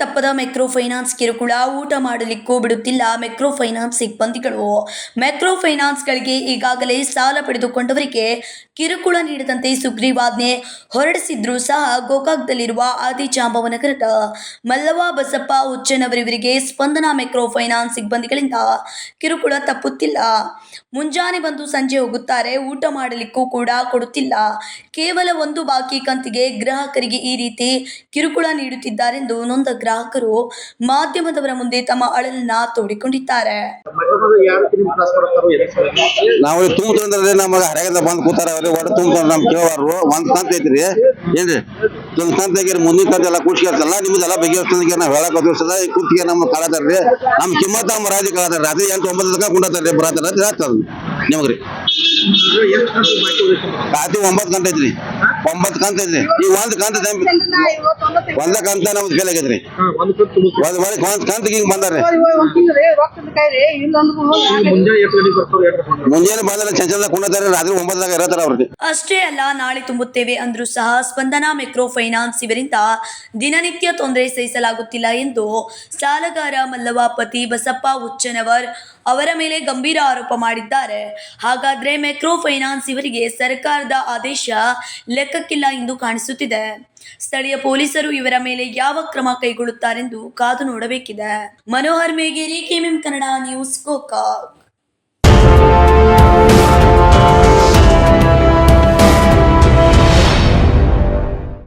ತಪ್ಪದ ಮೆಕ್ರೋ ಫೈನಾನ್ಸ್ ಕಿರುಕುಳ, ಊಟ ಮಾಡಲಿಕ್ಕೂ ಬಿಡುತ್ತಿಲ್ಲ ಮೆಕ್ರೋ ಫೈನಾನ್ಸ್ ಸಿಬ್ಬಂದಿಗಳು. ಮೆಕ್ರೋ ಫೈನಾನ್ಸ್ಗಳಿಗೆ ಈಗಾಗಲೇ ಸಾಲ ಪಡೆದುಕೊಂಡವರಿಗೆ ಕಿರುಕುಳ ನೀಡದಂತೆ ಸುಗ್ರೀವಾಜ್ಞೆ ಹೊರಡಿಸಿದ್ರೂ ಸಹ ಗೋಕಾಕ್ದಲ್ಲಿರುವ ಆದಿಚಾಂಬವನಗರದ ಮಲ್ಲವ ಬಸಪ್ಪ ಹುಚ್ಚನವರಿವರಿಗೆ ಸ್ಪಂದನ ಮೆಕ್ರೋ ಫೈನಾನ್ಸ್ ಸಿಬ್ಬಂದಿಗಳಿಂದ ಕಿರುಕುಳ ತಪ್ಪುತ್ತಿಲ್ಲ. ಮುಂಜಾನೆ ಬಂದು ಸಂಜೆ ಹೋಗುತ್ತಾರೆ. ಊಟ ಮಾಡಲಿಕ್ಕೂ ಕೂಡ ಕೊಡುತ್ತಿಲ್ಲ. ಕೇವಲ ಒಂದು ಬಾಕಿ ಕಂತಿಗೆ ಗ್ರಾಹಕರಿಗೆ ಈ ರೀತಿ ಕಿರುಕುಳ ನೀಡುತ್ತಿದ್ದಾರೆಂದು ನೊಂದ ಗ್ರಾಹಕರು ಮಾಧ್ಯಮದವರ ಮುಂದೆ ತಮ್ಮ ಅಳಲನ್ನ ತೋಡಿಕೊಂಡಿದ್ದಾರೆ? ನಾವು ತುಂಬ ನಮಗ ಐತ್ರಿ. ಏನ್ರಿ? ಆಗಿರಿ ಮುಂದಿನ ಕಂತ ಎಲ್ಲ ಕೂಡ್ಸ್ಕೊಳ್ತಲ್ಲ ನಿಮ್ದೆಲ್ಲ ಬಗೆಹರಿಸ್ತಂದಿಗೆ ನಾವು ಹೇಳಕ್ ಸದಾ ಈ ಕುತ್ತಿಗೆ ನಮ್ಮ ಕಳತಾರ್ರಿ ನಮ್ ಕಿಮ್ಮತ್ ನಮ್ಮ ರಾಜಿ ಕಳತಾರ ರಾತ್ರಿ ಎಂಟು ಒಂಬತ್ತು ತನಕ ಕುಂಡತಾರ್ರಿ ಬರತಾರ ಹೇಳ್ತಾರ ನಿಮಗ್ರಿ ರಾತ್ರಿ ಒಂಬತ್ತು ಗಂಟೆ ಐತ್ರಿ. ಒಂಬತ್ತು ಕಂತ ಐತ್ರಿ ಈಗ ಒಂದ್ ಕಂತ ಒಂದ ಕಂತ ನಮ್ದು ಫೇಲ್ ಆಗೈತ್ರಿ ಹಾ, ಒಂದು ಕಂತು ಒಂದ್ ಕಂತಿಗೆ ಹಿಂಗ್ ಬಂದಾರ್ರಿ ಈಗ ಮುಂಜಾನೆ ಬಂದ್ರೆ ಚಂಚಲ ಕುಂಡತಾರ ರಾತ್ರಿ ಒಂಬತ್ತದಾಗ ಇರತ್ತಾರ ಅವ್ರಿಗೆ ಅಷ್ಟೇ ಅಲ್ಲ ನಾಳೆ ತುಂಬುತ್ತೇವೆ ಅಂದ್ರೂ ಸಹ ಸ್ಪಂದನಾ ಮೈಕ್ರೋ ಫೈನಾನ್ಸ್ ಇವರಿಂದ ದಿನನಿತ್ಯ ತೊಂದರೆ ಸಹಿಸಲಾಗುತ್ತಿಲ್ಲ ಎಂದು ಸಾಲಗಾರ ಮಲ್ಲವ ಪತಿ ಬಸಪ್ಪ ಹುಚ್ಚನವರ್ ಅವರ ಮೇಲೆ ಗಂಭೀರ ಆರೋಪ ಮಾಡಿದ್ದಾರೆ. ಹಾಗಾದ್ರೆ ಮೈಕ್ರೋ ಫೈನಾನ್ಸ್ ಇವರಿಗೆ ಸರ್ಕಾರದ ಆದೇಶ ಲೆಕ್ಕಕ್ಕಿಲ್ಲ ಎಂದು ಕಾಣಿಸುತ್ತಿದೆ. ಸ್ಥಳೀಯ ಪೊಲೀಸರು ಇವರ ಮೇಲೆ ಯಾವ ಕ್ರಮ ಕೈಗೊಳ್ಳುತ್ತಾರೆಂದು ಕಾದು ನೋಡಬೇಕಿದೆ. Manohar Megeri, KMM Kannada news, Gokak.